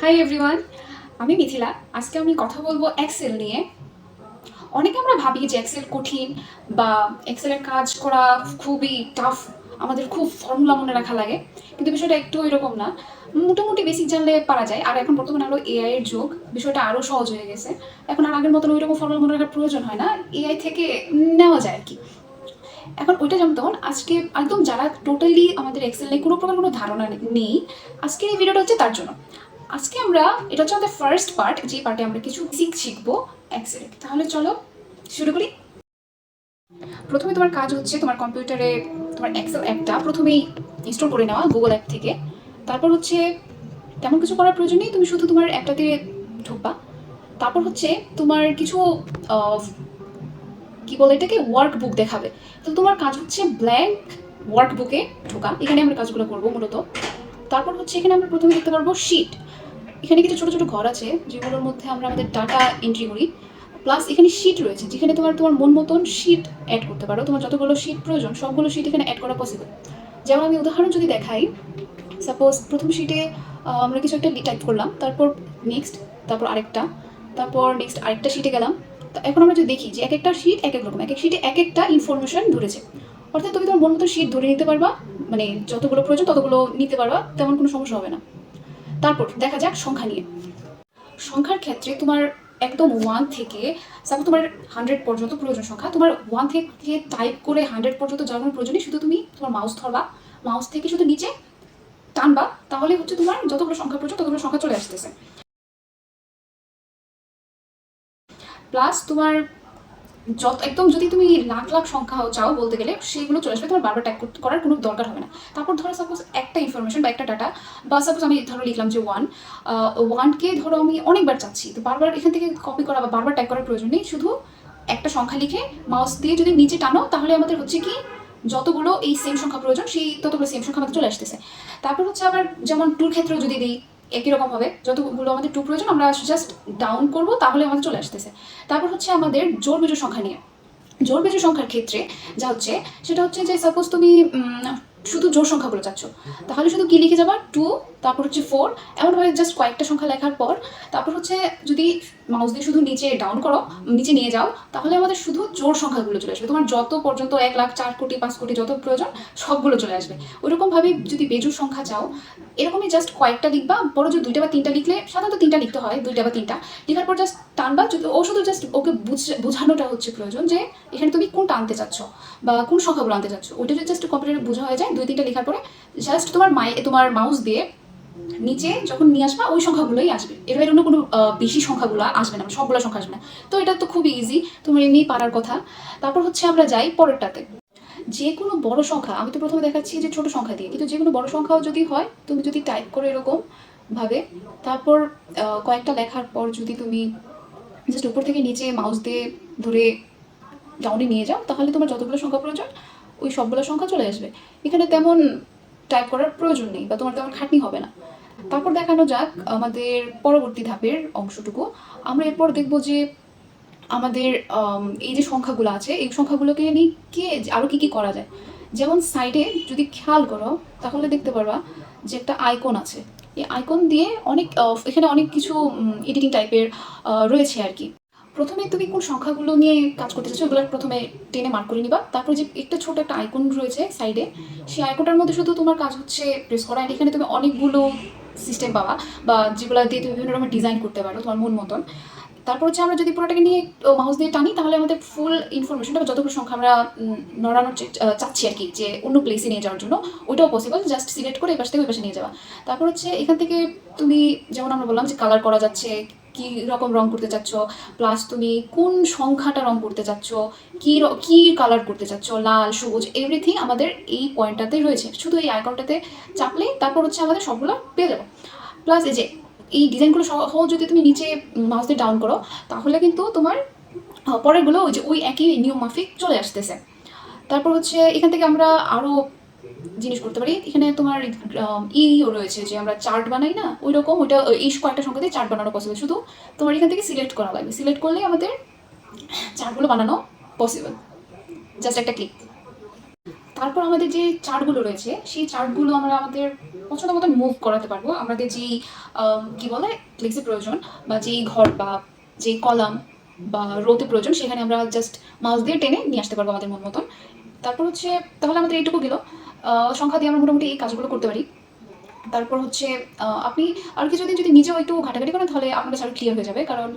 Hi everyone আমি মিথিলা। আজকে আমি কথা বলব এক্সেল নিয়ে। অনেকে আমরা ভাবি যে এক্সেল কঠিন বা এক্সেলের কাজ করা খুবই টাফ আমাদের খুব ফর্মুলা মনে রাখা লাগে। কিন্তু বিষয়টা একটু এরকম না। মোটামুটি বেসিক জানলে পারা যায়। আর এখন বর্তমানে আরও এআই এর যুগ, বিষয়টা আরও সহজ হয়ে গেছে। এখন আর আগের মতন ওই রকম ফর্মুলা মনে রাখার প্রয়োজন হয় না। এআই থেকে নেওয়া যায় আর কি। এখন ওইটা যেমন আজকে একদম যারা টোটালি আমাদের এক্সেল নিয়ে কোনো প্রকার কোনো ধারণা নেই, আজকের এই ভিডিওটা হচ্ছে তার জন্য। আজকে আমরা, এটা হচ্ছে আমাদের ফার্স্ট পার্ট যে পার্টে আমরা কিছু শিখ শিখব এক্সেল তাহলে চলো, শুরু করি। প্রথমে তোমার কাজ হচ্ছে তোমার কম্পিউটারে তোমার এক্সেল অ্যাপটা প্রথমেই ইনস্টল করে নেওয়া গুগল অ্যাপ থেকে। তারপর হচ্ছে, তেমন কিছু করার প্রয়োজন নেই, তুমি শুধু তোমার অ্যাপটাতে ঢুকবা। তারপর হচ্ছে তোমার কিছু কি বলে এটাকে ওয়ার্ক বুক দেখাবে। তো তোমার কাজ হচ্ছে ব্ল্যাঙ্ক ওয়ার্ক বুকে ঢোকা। এখানে আমরা কাজগুলো করব মূলত। তারপর হচ্ছে এখানে আমরা প্রথমে দেখতে পারব শিট এখানে কিছু ছোট ছোট ঘর আছে, যেগুলোর মধ্যে আমরা আমাদের ডাটা এন্ট্রি করি। প্লাস এখানে শিট রয়েছে, যেখানে তোমার তোমার মন মতন শিট অ্যাড করতে পারো। তোমার যতগুলো শিট প্রয়োজন, সবগুলো শিট এখানে অ্যাড করা পসিবল যেমন আমি উদাহরণ যদি দেখাই সাপোজ প্রথম শিটে আমরা কিছু একটা টাইপ করলাম, তারপর নেক্সট তারপর আরেকটা, তারপর নেক্সট আরেকটা শিটে গেলাম। এখন আমরা যদি দেখি যে এক একটা শিট এক এক রকম, এক এক শিটে এক একটা ইনফরমেশন ধরেছে। অর্থাৎ তুমি তোমার মন মতো শিট ধরে নিতে পারবা মানে যতগুলো প্রয়োজন ততগুলো নিতে পারবা, তেমন কোনো সমস্যা হবে না। তারপর দেখা যাক সংখ্যা নিয়ে। সংখ্যার ক্ষেত্রে তোমার একদম ওয়ান থেকে সাপোজ তোমার হান্ড্রেড পর্যন্ত প্রয়োজন সংখ্যা। তোমার ওয়ান থেকে টাইপ করে হান্ড্রেড পর্যন্ত যাওয়ার কোনো প্রয়োজন নেই। শুধু তুমি তোমার মাউস ধরবা। মাউস থেকে শুধু নিচে টানবা। তাহলে হচ্ছে তোমার যতগুলো সংখ্যা প্রয়োজন, ততগুলো সংখ্যা চলে আসতেছে। প্লাস তোমার যত, একদম যদি তুমি লাখ লাখ সংখ্যা চাও বলতে গেলে সেগুলো চলে আসবে, তোমার বারবার ট্যাগ করার কোনো দরকার হবে না। তারপর ধরো সাপোজ একটা ইনফরমেশন বা একটা ডাটা বা সাপোজ আমি ধরো লিখলাম যে ওয়ান ওয়ানকে ধরো আমি অনেকবার চাচ্ছি, তো বারবার এখান থেকে কপি করা বা বারবার ট্যাগ করার প্রয়োজন নেই, শুধু একটা সংখ্যা লিখে মাউস দিয়ে যদি নিচে টানো, তাহলে আমাদের হচ্ছে কি, যতগুলো এই সেম সংখ্যা প্রয়োজন, সেই ততগুলো সেম সংখ্যা আমাদের চলে আসতেছে। তারপর হচ্ছে আবার যেমন টুর ক্ষেত্রেও যদি দিই একই রকম হবে। যতগুলো আমাদের টু প্রয়োজন, আমরা জাস্ট ডাউন করব, তাহলে আমাদের চলে আসতেছে। তারপর হচ্ছে আমাদের জোর বেজোর সংখ্যা নিয়ে। জোর বেজোর সংখ্যার ক্ষেত্রে যা হচ্ছে, সেটা হচ্ছে যে সাপোজ তুমি শুধু জোর সংখ্যাগুলো চাচ্ছ। তাহলে শুধু কি লিখে যাবা? টু তারপর হচ্ছে ফোর এমনভাবে জাস্ট কয়েকটা সংখ্যা লেখার পর, তারপর হচ্ছে যদি মাউস দিয়ে শুধু নিচে ডাউন করো, নিচে নিয়ে যাও, তাহলে আমাদের শুধু জোর সংখ্যাগুলো চলে আসবে। তোমার যত পর্যন্ত এক লাখ, চার কোটি, পাঁচ কোটি যত প্রয়োজন, সবগুলো চলে আসবে। ওইরকমভাবে যদি বেজোর সংখ্যা চাও, এরকমই জাস্ট কয়েকটা লিখবা, বড় যে দুইটা বা তিনটা লিখলে সাধারণত তিনটা লিখতে হয়, দুইটা বা তিনটা। লেখার পর জাস্ট টানবা, যদি ও শুধু জাস্ট ওকে বুঝ- বোঝানোটা হচ্ছে প্রয়োজন যে, এখানে তুমি কোনটা আনতে চাচ্ছ বা কোন সংখ্যাগুলো আনতে চাচ্ছ। ওইটা যদি জাস্ট কম্পিউটারে বোঝা হয়ে যায় দুই তিনটা লেখার পরে জাস্ট তোমার মাই তোমার মাউস দিয়ে নিচে যখন নিয়ে আসবা, ওই সংখ্যাগুলোই আসবে। এর বাইরে অন্য কোনো বেশি সংখ্যাগুলো আসবে না মানে সবগুলো সংখ্যা আসবে না। তো এটা তো খুব ইজি তোমার এমনি পারার কথা। তারপর হচ্ছে আমরা যাই পরেরটাতে। যে কোনো বড় সংখ্যা, আমি তো প্রথমে দেখাচ্ছি যে ছোট সংখ্যা দিয়ে, কিন্তু যে কোনো বড় সংখ্যাও যদি হয়, তুমি যদি টাইপ করো এরকম ভাবে তারপর কয়েকটা লেখার পর যদি তুমি জাস্ট উপর থেকে নিচে মাউস দিয়ে ধরে ডাউনে নিয়ে যাও, তাহলে তোমার যতগুলো সংখ্যা প্রয়োজন ওই সবগুলো সংখ্যা চলে আসবে। এখানে তেমন টাইপ করার প্রয়োজন নেই বা তোমার তেমন খাটনি হবে না। তারপর দেখানো যাক আমাদের পরবর্তী ধাপের অংশটুকু। আমরা এরপর দেখব যে আমাদের এই যে সংখ্যাগুলো আছে, এই সংখ্যাগুলোকে নিয়ে কে আরও কী কী করা যায়। যেমন সাইডে যদি খেয়াল করো, তাহলে দেখতে পারবা যে একটা আইকন আছে। এই আইকন দিয়ে অনেক এখানে অনেক কিছু এডিটিং টাইপের রয়েছে আর কি। প্রথমে তুমি কোন সংখ্যাগুলো নিয়ে কাজ করতে চাচ্ছো ওগুলো প্রথমে টেনে মার্ক করে নিবা। তারপর যে একটা ছোট একটা আইকন রয়েছে সাইডে সেই আইকনটার মধ্যে শুধু তোমার কাজ হচ্ছে প্রেস করা and এখানে তুমি অনেকগুলো সিস্টেম পাবা বা যেগুলো দিয়ে তুমি বিভিন্ন রকমের ডিজাইন করতে পারো তোমার মন মতন। তারপর হচ্ছে আমরা যদি পুরোটাকে নিয়ে মাউস দিয়ে টানি, তাহলে আমাদের ফুল ইনফরমেশনটা যতগুলো সংখ্যা আমরা নড়ানোর চাচ্ছি আর কি, যে অন্য প্লেসে নিয়ে যাওয়ার জন্য, ওইটাও পসিবল জাস্ট সিলেক্ট করে এই পাশ থেকে ওই পাশে নিয়ে যাওয়া। তারপর হচ্ছে এখান থেকে তুমি, যেমন আমরা বললাম যে কালার করা যাচ্ছে কি রকম রং করতে চাচ্ছ? প্লাস তুমি কোন সংখ্যাটা রং করতে চাচ্ছ? কি কি কালার করতে চাচ্ছ? লাল, সবুজ এভরিথিং আমাদের এই পয়েন্টটাতে রয়েছে। শুধু এই আইকনটাতে চাপলে তারপর হচ্ছে আমাদের সবগুলো পেয়ে যাব। প্লাস এই যে, এই ডিজাইনগুলো সহ যদি তুমি নিচে মাউস দিয়ে ডাউন করো, তাহলে কিন্তু তোমার পরেরগুলো ওই যে ওই একই নিয়ম মাফিক চলে আসতেছে। তারপর হচ্ছে এখান থেকে আমরা আরও জিনিস করতে পারি। এখানে তোমার ইও রয়েছে যে আমরা চার্ট বানাই না ওই রকম ওইটা, এই কয়েকটা সংখ্যা দিয়ে চার্ট বানানো পসিবল শুধু তোমার এখান থেকে সিলেক্ট করা লাগবে। সিলেক্ট করলেই আমাদের চার্টগুলো বানানো পসিবল জাস্ট একটা ক্লিক তারপর আমাদের যে চার্টগুলো রয়েছে, সেই চার্টগুলো আমরা আমাদের পছন্দ মতন মুভ করাতে পারব। আমাদের যেই কি বলে? প্লেসে প্রয়োজন বা যেই ঘর বা যেই কলাম বা রোতে প্রয়োজন, সেখানে আমরা জাস্ট মাউস দিয়ে টেনে নিয়ে আসতে পারব আমাদের মন মতন। তারপর হচ্ছে, তাহলে আমাদের এইটুকু গেল। সংখ্যা দিয়ে আমরা মোটামুটি এই কাজগুলো করতে পারি। তারপর হচ্ছে আপনি আর কিছুদিন যদি নিজেও একটু ঘাটাঘাটি করেন, তাহলে আপনার কাছে আরও ক্লিয়ার হয়ে যাবে। কারণ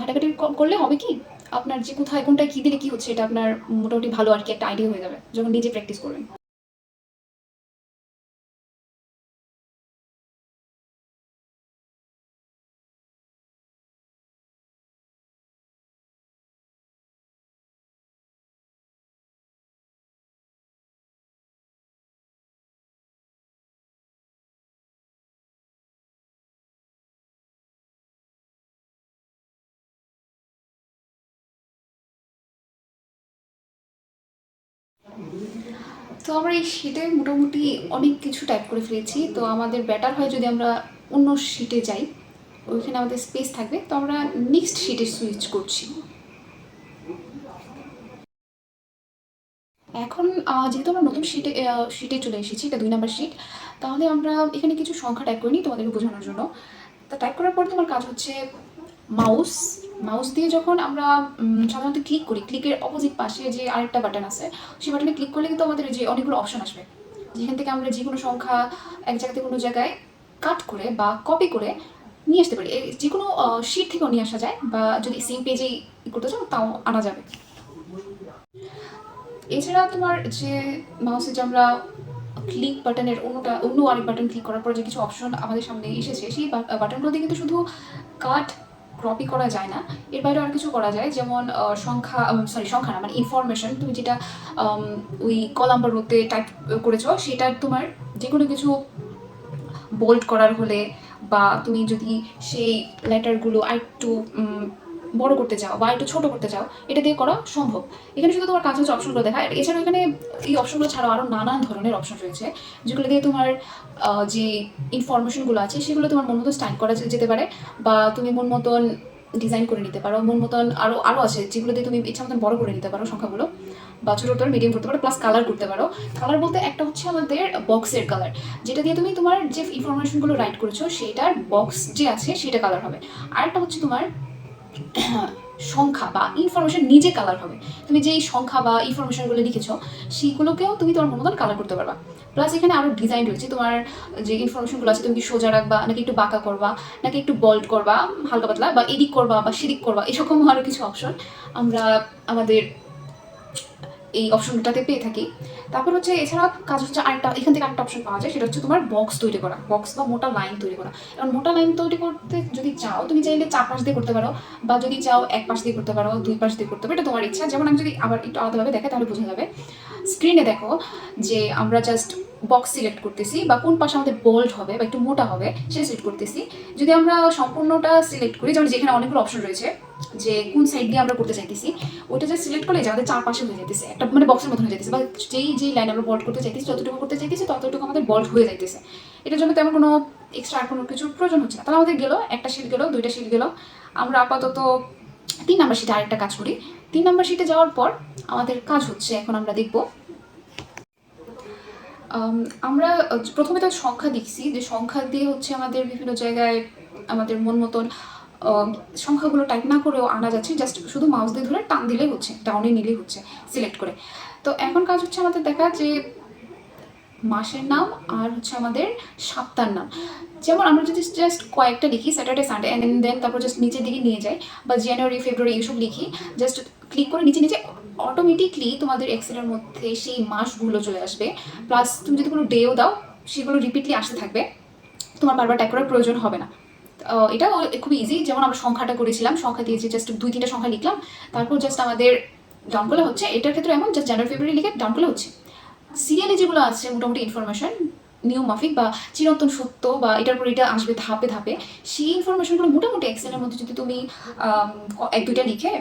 ঘাটাঘাটি করলে হবে কি, আপনার যে কোথায়, কোনটায় কী দিলে কী হচ্ছে, এটা আপনার মোটামুটি ভালো আর কি একটা আইডিয়া হয়ে যাবে, যখন নিজে প্র্যাকটিস করবেন। তো আমরা এই শীটে মোটামুটি অনেক কিছু টাইপ করে ফেলেছি। তো আমাদের বেটার হয় যদি আমরা অন্য শিটে যাই। ওইখানে আমাদের স্পেস থাকবে। তো আমরা নেক্সট শিটে সুইচ করছি। এখন যেহেতু আমরা নতুন শিটে শিটে চলে এসেছি, এটা দুই নম্বর শিট তাহলে আমরা এখানে কিছু সংখ্যা টাইপ করিনি তোমাদেরকে বোঝানোর জন্য। তা টাইপ করার পর তোমার কাজ হচ্ছে মাউস মাউস দিয়ে যখন আমরা সাধারণত ক্লিক করি ক্লিকের অপোজিট পাশে যে আরেকটা বাটন আছে, সেই বাটনে ক্লিক করলে কিন্তু আমাদের যে অনেকগুলো অপশন আসবে। যেখান থেকে আমরা যে কোনো সংখ্যা এক জায়গা থেকে কোনো জায়গায় কাট করে বা কপি করে নিয়ে আসতে পারি। যে কোনো শিট থেকেও নিয়ে আসা যায় বা যদি সেম পেজেই করতে চাও, তাও আনা যাবে। এছাড়া তোমার যে মাউসে যে আমরা ক্লিক বাটনের অন্যটা, অন্য আরেক বাটন ক্লিক করার পর যে কিছু অপশন আমাদের সামনে এসেছে, সেই বাটনগুলো দিয়ে কিন্তু শুধু কাট কপি করা যায় না। এর বাইরে আর কিছু করা যায়। যেমন সংখ্যা সরি সংখ্যা না মানে ইনফরমেশন তুমি যেটা ওই কলাম্বার রোতে টাইপ করেছ সেটা তোমার যে কোনো কিছু বোল্ড করার হলে বা তুমি যদি সেই লেটারগুলো আরেকটু উম, বড় করতে চাও বা একটু ছোট করতে চাও, এটা দিয়ে করা সম্ভব। এখানে শুধু তোমার কাজ হচ্ছে অপশনগুলো দেখা, আর এছাড়াও এখানে এই অপশনগুলো ছাড়াও আরও নানান ধরনের অপশন রয়েছে, যেগুলো দিয়ে তোমার যে ইনফরমেশনগুলো আছে, সেগুলো তোমার মন মতো স্টাইল করা যেতে পারে, বা তুমি মন মতন ডিজাইন করে নিতে পারো, মন মতন আরও আরও আছে, যেগুলো দিয়ে তুমি ইচ্ছা মতন বড় করে নিতে পারো সংখ্যাগুলো, বা ছোটো ছোটো মিডিয়াম করতে পারো প্লাস কালার করতে পারো। কালার বলতে একটা হচ্ছে আমাদের বক্সের কালার যেটা দিয়ে তুমি তোমার যে ইনফরমেশনগুলো রাইট করেছ, সেটার বক্স যে আছে, সেটা কালার হবে। আরেকটা হচ্ছে তোমার সংখ্যা বা ইনফরমেশন নিজে কালার হবে। তুমি যেই সংখ্যা বা ইনফরমেশনগুলো লিখেছো সেইগুলোকেও তুমি তোমার মতন কালার করতে পারবা। প্লাস এখানে আরও ডিজাইন রয়েছে, তোমার যে ইনফরমেশনগুলো আছে, তুমি কি সোজা রাখবা, নাকি একটু বাঁকা করবা, নাকি একটু বল্ড করবা, হালকা পাতলা, বা এদিক করবা, বা সেদিক করবা এরকম আরও কিছু অপশন আমরা আমাদের এই অপশনটাতে পেয়ে থাকি। তারপর হচ্ছে এছাড়া কাজ হচ্ছে আরেকটা, এখান থেকে আরেকটা অপশন পাওয়া যায়, সেটা হচ্ছে তোমার বক্স তৈরি করা। বক্স বা মোটা লাইন তৈরি করা। কারণ মোটা লাইন তৈরি করতে যদি চাও, তুমি চাইলে চার পাশ দিয়ে করতে পারো, বা যদি চাও এক পাশ দিয়ে করতে পারো, দুই পাশ দিয়ে করতে পারো, এটা তোমার ইচ্ছা। যেমন আমি যদি আবার একটু আলাদাভাবে দেখাই, তাহলে বোঝা যাবে। স্ক্রিনে দেখো যে আমরা জাস্ট বক্স সিলেক্ট করতেছি বা কোন পাশে আমাদের বোল্ড হবে বা একটু মোটা হবে সেটা সিলেক্ট করতেছি। যদি আমরা সম্পূর্ণটা সিলেক্ট করি, যেমন যেখানে অনেকগুলো অপশন রয়েছে, যে কোন সাইড দিয়ে আমরা করতে চাইতেছি, ওইটা যে সিলেক্ট করলে আমাদের চারপাশে হয়ে যাইতেছে, একটা মানে বক্সের মতন হয়ে যাইতেছে, বা যেই যেই লাইন আমরা বল্ড করতে চাইতেছি, যতটুকু করতে চাইতেছি, ততটুকু আমাদের বল্ড হয়ে যাইতেছে। এটার জন্য তেমন কোনো এক্সট্রা আর কোনো কিছুর প্রয়োজন হচ্ছে না। তাহলে আমাদের গেলো, একটা শিট গেলো, দুইটা শিট গেলো। আমরা আপাতত তিন নাম্বার শিটে আরেকটা কাজ করি। তিন নাম্বার শিটে যাওয়ার পর আমাদের কাজ হচ্ছে, এখন আমরা দেখব আমরা প্রথমে তো সংখ্যা দেখছি, যে সংখ্যা দিয়ে হচ্ছে আমাদের বিভিন্ন জায়গায় আমাদের মন মতন সংখ্যাগুলো টাইপ না করেও আনা যাচ্ছে জাস্ট শুধু মাউস দিয়ে ধরে টান দিলেই হচ্ছে ডাউনে নিলেই হচ্ছে সিলেক্ট করে। তো এখন কাজ হচ্ছে আমাদের দেখা যে মাসের নাম আর হচ্ছে আমাদের সপ্তাহের নাম। যেমন আমরা যদি জাস্ট কয়েকটা লিখি স্যাটারডে সানডে অ্যান্ড দেন তারপর জাস্ট নিচের দিকে নিয়ে যাই, বা জানুয়ারি ফেব্রুয়ারি এইসব লিখি জাস্ট ক্লিক করে নিচে নিচে অটোমেটিকলি তোমাদের এক্সেলের মধ্যে সেই মাসগুলো চলে আসবে। প্লাস তুমি যদি কোনো ডেও দাও, সেগুলো রিপিটলি আসতে থাকবে। তোমার বারবার টাইপ করার প্রয়োজন হবে না। এটা খুব ইজি যেমন আমরা সংখ্যাটা করেছিলাম, সংখ্যা দিয়েছি জাস্ট দুই, তিনটা সংখ্যা লিখলাম। তারপর জাস্ট আমাদের ডাউন হচ্ছে। এটার ক্ষেত্রে এমন জাস্ট জানুয়ারি ফেব্রুয়ারি লিখে ডাউন হচ্ছে। সিরিয়ালে যেগুলো আছে, মোটামুটি ইনফরমেশন নিয়ম মাফিক বা চিরন্তন সত্য বা এটার পর এটা আসবে ধাপে ধাপে, সেই ইনফরমেশনগুলো মোটামুটি এক্সেলের মধ্যে যদি তুমি এক দুইটা লিখে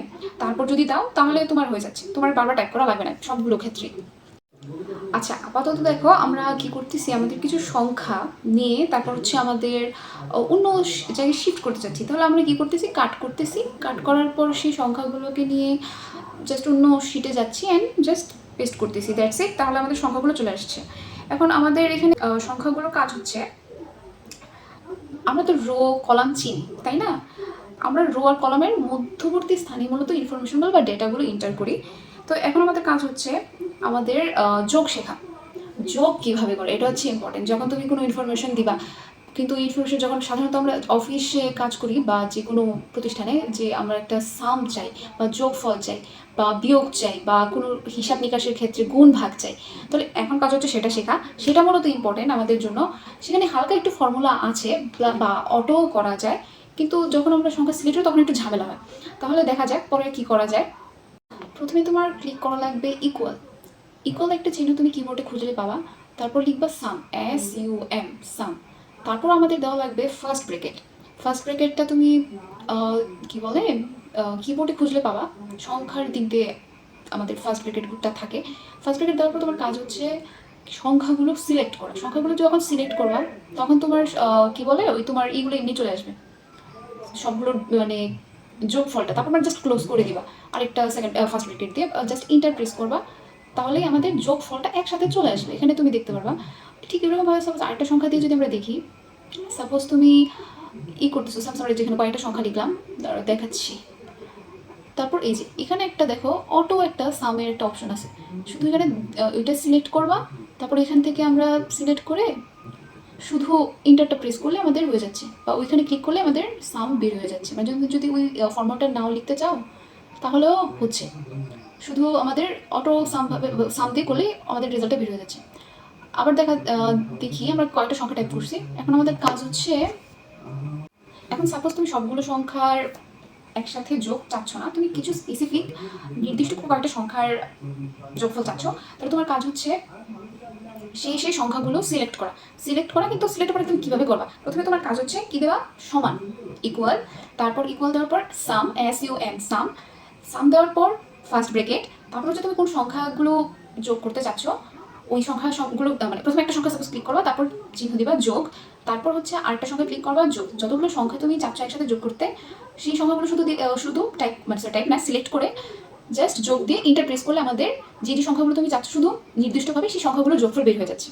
তারপর যদি দাও, তাহলে তোমার হয়ে যাচ্ছে। তোমার বারবার টাইপ করা লাগবে না সবগুলো ক্ষেত্রে। আচ্ছা আপাতত দেখো আমরা কি করতেছি? আমাদের কিছু সংখ্যা নিয়ে তারপর হচ্ছে আমাদের অন্য জায়গায় শিফট করতে চাচ্ছি। তাহলে আমরা কি করতেছি? কাট করতেছি। কাট করার পর সেই সংখ্যাগুলোকে নিয়ে জাস্ট অন্য শিটে যাচ্ছি অ্যান্ড জাস্ট পেস্ট করতেছি। দ্যাটস ইট তাহলে আমাদের সংখ্যাগুলো চলে আসছে। এখন আমাদের এখানে সংখ্যাগুলো কাজ হচ্ছে। আমরা তো রো, কলাম চিনি, তাই না? আমরা রো আর কলামের মধ্যবর্তী স্থানে মূলত ইনফরমেশনগুলো বা ডেটাগুলো এন্টার করি। তো এখন আমাদের কাজ হচ্ছে আমাদের যোগ শেখা। যোগ কীভাবে করে? এটা হচ্ছে ইম্পর্টেন্ট যখন তুমি কোনো ইনফরমেশন দিবা কিন্তু ইনফরমেশন যখন সাধারণত আমরা অফিসে কাজ করি বা যে কোনো প্রতিষ্ঠানে যে আমরা একটা সাম চাই বা যোগফল চাই বা বিয়োগ চাই বা কোনো হিসাব নিকাশের ক্ষেত্রে গুণ ভাগ চাই, তাহলে এখন কাজ হচ্ছে সেটা শেখা। সেটা মূলত ইম্পর্টেন্ট আমাদের জন্য। সেখানে হালকা একটু ফর্মুলা আছে বা- অটো করা যায়, কিন্তু যখন আমরা সংখ্যা সিলেক্ট করি তখন একটু ঝামেলা হয়। তাহলে দেখা যাক পরে কি করা যায়। প্রথমে তোমার ক্লিক করা লাগবে ইকুয়াল ইকুয়াল একটা চিহ্ন তুমি কিবোর্ডে খুঁজলে পাবা। তারপর লিখবা sum S U M sum তারপর আমাদের দেওয়া লাগবে ফার্স্ট ব্রেকেট ফার্স্ট ব্রেকেটটা তুমি কি বলে কিবোর্ডে খুঁজলে পাবা। সংখ্যার দিক দিয়ে আমাদের ফার্স্ট ব্রেকেটটা থাকে। ফার্স্ট ব্রেকেট দেওয়ার পর তোমার কাজ হচ্ছে সংখ্যাগুলো সিলেক্ট করা। সংখ্যাগুলো যখন সিলেক্ট করবা, তখন তোমার কি বলে, ওই তোমার ইগুলো এমনি চলে আসবে। সবগুলোর মানে যোগফলটা। তারপর আমরা জাস্ট ক্লোজ করে দিবা। আরেকটা সেকেন্ড ফার্স্ট ব্রেকেট দিয়ে জাস্ট ইন্টার প্রেস করবা। তাহলেই আমাদের যোগফলটা একসাথে চলে আসবে। এখানে তুমি দেখতে পারবা ঠিক এরকমভাবে সাপোজ আরেকটা সংখ্যা দিয়ে যদি আমরা দেখি সাপোজ তুমি ই করতেছো সরি যেখানে কয়েকটা সংখ্যা লিখলাম দেখাচ্ছি। তারপর এই যে, এখানে একটা দেখো অটো একটা সামের একটা অপশন আছে। শুধু এখানে ওইটা সিলেক্ট করবা, তারপর এখান থেকে আমরা সিলেক্ট করে শুধু ইন্টারটা প্রেস করলে আমাদের হয়ে যাচ্ছে, বা ওইখানে ক্লিক করলে আমাদের সাম বের হয়ে যাচ্ছে। মানে যদি যদি ওই ফর্মাটটা নাও লিখতে চাও, তাহলেও হচ্ছে। শুধু আমাদের অটো সাম সাম দিয়ে করলেই আমাদের রেজাল্টটা বের হয়ে যাচ্ছে। আবার দেখা দেখি, আমরা কয়েকটা সংখ্যা টাইপ করছি। এখন আমাদের কাজ হচ্ছে, এখন সাপোজ তুমি সবগুলো সংখ্যার একসাথে যোগ চাচ্ছ না, তুমি কিছু স্পেসিফিক নির্দিষ্ট কোনো কয়েকটা সংখ্যার যোগফল চাচ্ছ, তাহলে তোমার কাজ হচ্ছে সেই সেই সংখ্যাগুলো সিলেক্ট করা। সিলেক্ট করা কিন্তু সিলেক্ট করা তুমি কীভাবে করবা? প্রথমে তোমার কাজ হচ্ছে কী দেওয়া? সমান ইকুয়াল তারপর ইকুয়াল দেওয়ার পর sum S U M sum sum দেওয়ার পর ফার্স্ট ব্রেকেট তারপর হচ্ছে তুমি কোন সংখ্যাগুলো যোগ করতে চাচ্ছ? ওই সংখ্যা সবগুলো মানে প্রথমে একটা সংখ্যা সাপোজ ক্লিক করবা, তারপর চিহ্ন দিবা, যোগ। তারপর হচ্ছে আরেকটা সংখ্যা ক্লিক করবা, যোগ। যতগুলো সংখ্যা তুমি চাচ্ছ একসাথে যোগ করতে, সেই সংখ্যাগুলো শুধু শুধু টাইপ মানে টাইপ না সিলেক্ট করে জাস্ট যোগ দিয়ে ইন্টারপ্রেস করলে আমাদের যে যে সংখ্যাগুলো তুমি চাচ্ছ শুধু নির্দিষ্টভাবে সেই সংখ্যাগুলো যোগফল বের হয়ে যাচ্ছে।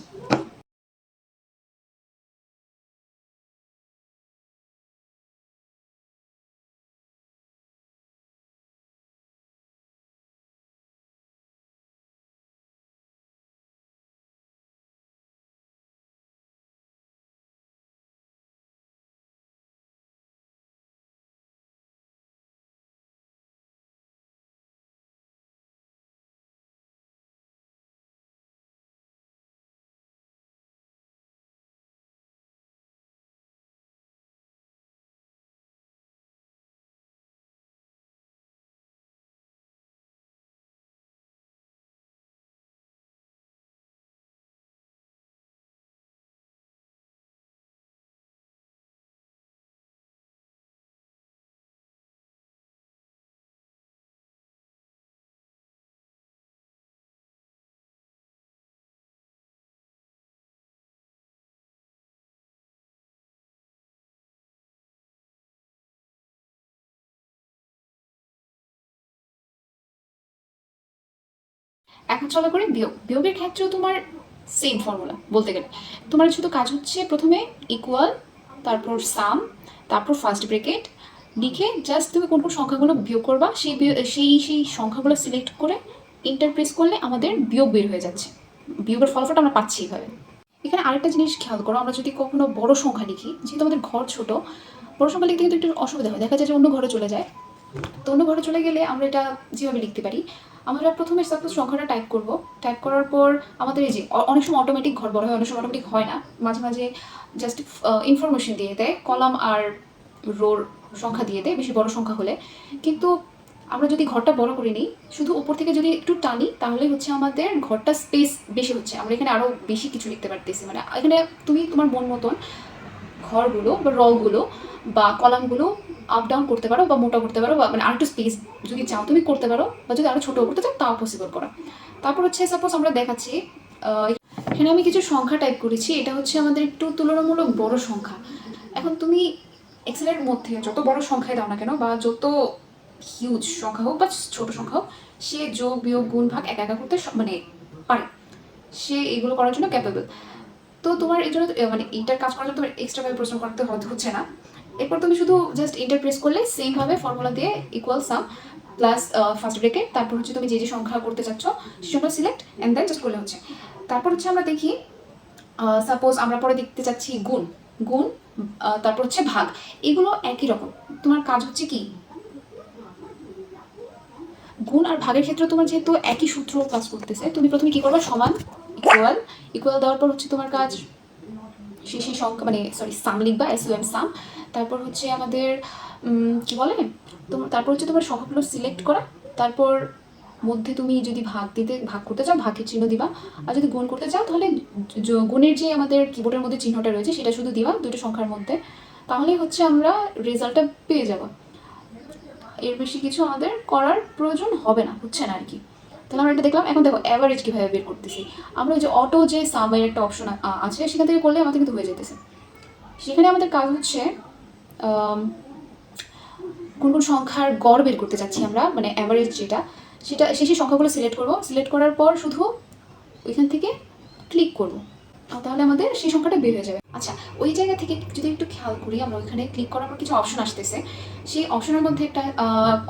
এখন চলা করে বিয়োগ। বিয়োগের ক্ষেত্রেও তোমার সেম ফর্মুলা বলতে গেলে। তোমার শুধু কাজ হচ্ছে প্রথমে ইকুয়াল তারপর সাম তারপর ফার্স্ট ব্রেকেট লিখে জাস্ট তুমি কোন কোন সংখ্যাগুলো বিয়োগ করবা, সেই সেই সেই সংখ্যাগুলো সিলেক্ট করে ইন্টারপ্রেস করলে আমাদের বিয়োগ বের হয়ে যাচ্ছে। বিয়োগের ফলাফলটা আমরা পাচ্ছি এইভাবে এখানে আরেকটা জিনিস খেয়াল করো, আমরা যদি কখনো বড় সংখ্যা লিখি, যেহেতু আমাদের ঘর ছোট, বড় সংখ্যা লিখতে কিন্তু একটু অসুবিধা হয়। দেখা যায় যে অন্য ঘরে চলে যায়। তো অন্য ঘরে চলে গেলে আমরা এটা যেভাবে লিখতে পারি আমরা প্রথমে সাপোজ সংখ্যাটা টাইপ করব। টাইপ করার পর আমাদের এই যে অনেক সময় অটোমেটিক ঘর বড় হয়, অনেক সময় অটোমেটিক হয় না। মাঝে মাঝে জাস্ট ইনফরমেশন দিয়ে দেয় কলাম আর রোর সংখ্যা দিয়ে দেয়, বেশি বড় সংখ্যা হলে। কিন্তু আমরা যদি ঘরটা বড় করে নিই, শুধু উপর থেকে যদি একটু টানি, তাহলে হচ্ছে আমাদের ঘরটা স্পেস বেশি হচ্ছে। আমরা এখানে আরও বেশি কিছু লিখতে পারতেছি। মানে এখানে তুমি তোমার মন মতন ঘরগুলো বা রগুলো বা কলামগুলো আপ ডাউন করতে পারো বা মোটা করতে পারো বা মানে আরেকটু স্পেস যদি চাও তুমি করতে পারো বা যদি আরও ছোটো করতে চাও তাও পসিবল করা। তারপর হচ্ছে সাপোজ আমরা দেখাচ্ছি এখানে আমি কিছু সংখ্যা টাইপ করেছি, এটা হচ্ছে আমাদের একটু তুলনামূলক বড় সংখ্যা। এখন তুমি এক্সেলের মধ্যে যত বড় সংখ্যায় দাও না কেন বা যত হিউজ সংখ্যা হোক বা ছোট সংখ্যা হোক, সে যোগ, বিয়োগ, গুণ, ভাগ একা একা করতে মানে পারে। সে এগুলো করার জন্য ক্যাপেবল তো তোমার এই জন্য মানে এইটার কাজ করার জন্য তোমার এক্সট্রাভাবে প্রশ্ন করতে হচ্ছে না। এরপর তুমি শুধু জাস্ট ইন্টার প্রেস করলে সেমভাবে ফর্মুলা দিয়ে equal sum plus first bracket তারপর হচ্ছে তুমি যে যে সংখ্যা করতে চাচ্ছ সে সংখ্যা সিলেক্ট অ্যান্ড দেন জাস্ট করলে হচ্ছে। তারপর হচ্ছে আমরা দেখি সাপোজ আমরা পরে দেখতে চাচ্ছি গুণ গুণ তারপর হচ্ছে ভাগ। এগুলো একই রকম। তোমার কাজ হচ্ছে কি? গুণ আর ভাগের ক্ষেত্রে তোমার যেহেতু একই সূত্র কাজ করতেছে, তুমি প্রথমে কি করবে? সমান ইকুয়াল ইকুয়াল দেওয়ার পর হচ্ছে তোমার কাজ শেষে সংখ্যা মানে সরি সাম লিখবা এস ইউ এম সাম তারপর হচ্ছে আমাদের কি বলে? তারপর হচ্ছে তোমার সংখ্যাগুলো সিলেক্ট করা, তারপর মধ্যে তুমি যদি ভাগ দিতে, ভাগ করতে চাও, ভাগের চিহ্ন দিবা। আর যদি গুণ করতে চাও, তাহলে গুণের যে আমাদের কিবোর্ডের মধ্যে চিহ্নটা রয়েছে, সেটা শুধু দিবা দুটো সংখ্যার মধ্যে। তাহলেই হচ্ছে আমরা রেজাল্টটা পেয়ে যাব। এর বেশি কিছু আমাদের করার প্রয়োজন হবে না, হচ্ছে না আর কি। তাহলে আমরা এটা দেখলাম, এখন দেখো অ্যাভারেজ কীভাবে বের করতেছি। আমরা ওই যে অটো যে সামের একটা অপশন আছে, সেখান থেকে করলে আমাদের কিন্তু হয়ে যেতেছে সেখানে আমাদের কাজ হচ্ছে কোন কোন সংখ্যার গড় বের করতে চাচ্ছি আমরা মানে অ্যাভারেজ যেটা, সেটা, সেই সেই সংখ্যাগুলো সিলেক্ট করব। সিলেক্ট করার পর শুধু ওইখান থেকে ক্লিক করব। তাহলে আমাদের সেই সংখ্যাটা বের হয়ে যাবে। আচ্ছা ওই জায়গা থেকে যদি একটু খেয়াল করি, আমরা ওইখানে ক্লিক করার পর কিছু অপশন আসতেছে। সেই অপশনের মধ্যে একটা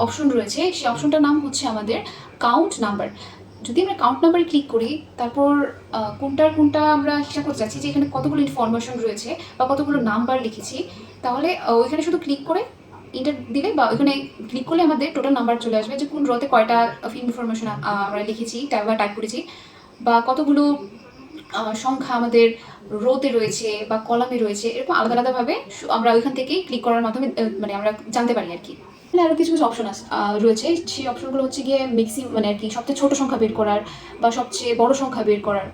অপশন রয়েছে। সেই অপশনটার নাম হচ্ছে আমাদের কাউন্ট নাম্বার যদি আমরা কাউন্ট নাম্বারে ক্লিক করি, তারপর কোনটার কোনটা আমরা হিসাব করতে চাচ্ছি যে এখানে কতগুলো ইনফরমেশন রয়েছে বা কতগুলো নাম্বার লিখেছি তাহলে ওইখানে শুধু ক্লিক করে ইন্টার দিলে বা ওইখানে ক্লিক করলে আমাদের টোটাল নাম্বার চলে আসবে যে কোন রোতে কয়টা ইনফরমেশন আমরা লিখেছি বা টাইপ করেছি বা কতগুলো সংখ্যা আমাদের রোতে রয়েছে বা কলামে রয়েছে, এরকম আলাদা আলাদাভাবে আমরা ওইখান থেকেই ক্লিক করার মাধ্যমে মানে আমরা জানতে পারি আর কি। এখানে আরও কিছু কিছু অপশন রয়েছে। সেই অপশনগুলো হচ্ছে গিয়ে ম্যাক্সিম মানে আর কি সবচেয়ে ছোট সংখ্যা বের করার বা সবচেয়ে বড় সংখ্যা বের করার।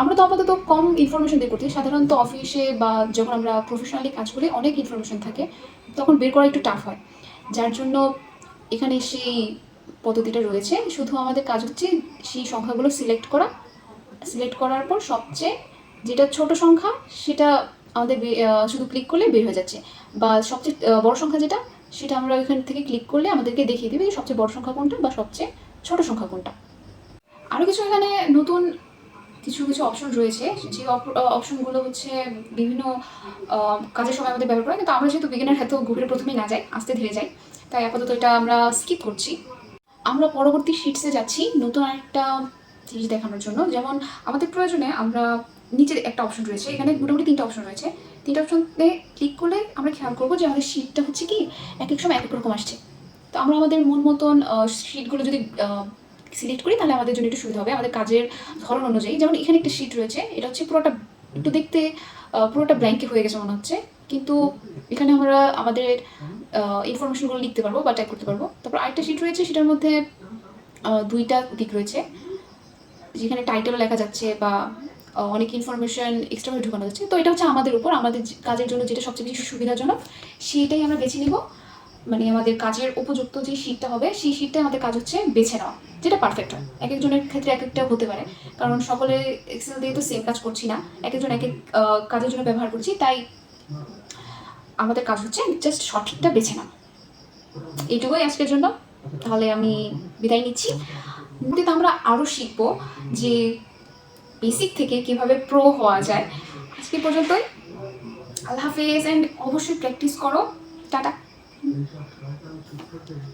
আমরা তো আপাতত কম ইনফরমেশন বের করছি। সাধারণত অফিসে বা যখন আমরা প্রফেশনালি কাজ করি, অনেক ইনফরমেশন থাকে। তখন বের করা একটু টাফ হয়। যার জন্য এখানে সেই পদ্ধতিটা রয়েছে। শুধু আমাদের কাজ হচ্ছে সেই সংখ্যাগুলো সিলেক্ট করা। সিলেক্ট করার পর সবচেয়ে যেটা ছোট সংখ্যা, সেটা আমাদের শুধু ক্লিক করলে বের হয়ে যাচ্ছে। বা সবচেয়ে বড় সংখ্যা যেটা, সেটা আমরা ওইখান থেকে ক্লিক করলে আমাদেরকে দেখিয়ে দেবে সবচেয়ে বড় সংখ্যা কোনটা বা সবচেয়ে ছোট সংখ্যা কোনটা। আরও কিছু এখানে নতুন কিছু কিছু অপশন রয়েছে। যে অপশনগুলো হচ্ছে বিভিন্ন কাজের সময় আমাদের ব্যবহার করে। কিন্তু আমরা যেহেতু বিজ্ঞানের হাতে গভীরে প্রথমেই না যাই, আস্তে ধীরে যাই। তাই আপাতত এটা আমরা স্কিপ করছি। আমরা পরবর্তী শিটসে যাচ্ছি নতুন আরেকটা জিনিস দেখানোর জন্য। যেমন আমাদের প্রয়োজনে আমরা নিচে একটা অপশন রয়েছে, এখানে মোটামুটি তিনটা অপশন রয়েছে। তিনটা অপশনে ক্লিক করলে আমরা খেয়াল করব যে আমাদের শিটটা হচ্ছে কি, এক এক সময় এক এক রকম আসছে। তো আমরা আমাদের মন মতন শিটগুলো যদি সিলেক্ট করি, তাহলে আমাদের জন্য একটু সুবিধা হবে। আমাদের কাজের ধরন অনুযায়ী। যেমন এখানে একটা শিট রয়েছে, এটা হচ্ছে পুরোটা, একটু দেখতে পুরোটা ব্ল্যাঙ্কে হয়ে গেছে মনে হচ্ছে। কিন্তু এখানে আমরা আমাদের ইনফরমেশনগুলো লিখতে পারব বা টাইপ করতে পারব। তারপর আরেকটা শিট রয়েছে, সেটার মধ্যে দুইটা দিক রয়েছে। যেখানে টাইটেল লেখা যাচ্ছে বা অনেক ইনফরমেশন এক্সট্রাভাবে ঢুকানো যাচ্ছে। তো এটা হচ্ছে আমাদের উপর, আমাদের কাজের জন্য যেটা সবচেয়ে বেশি সুবিধাজনক, সেটাই আমরা বেছে নিব। মানে আমাদের কাজের উপযুক্ত যে শীটটা হবে, সেই শীটটা আমাদের কাজ হচ্ছে বেছে নেওয়া, যেটা পারফেক্ট হয়। এক একজনের ক্ষেত্রে এক একটা হতে পারে, কারণ সকলে এক্সেল দিয়ে তো সেম কাজ করছি না এক একজন এক এক কাজের জন্য ব্যবহার করছি, তাই আমাদের কাজ হচ্ছে জাস্ট সঠিকটা বেছে নেওয়া। এইটুকুই আজকের জন্য, তাহলে আমি বিদায় নিচ্ছি। কিন্তু আমরা আরও শিখব যে বেসিক থেকে কীভাবে প্রো হওয়া যায়। আজকে পর্যন্তই। আল্লাহ হাফেজ অ্যান্ড অবশ্যই প্র্যাকটিস করো। টাটা। Beli saham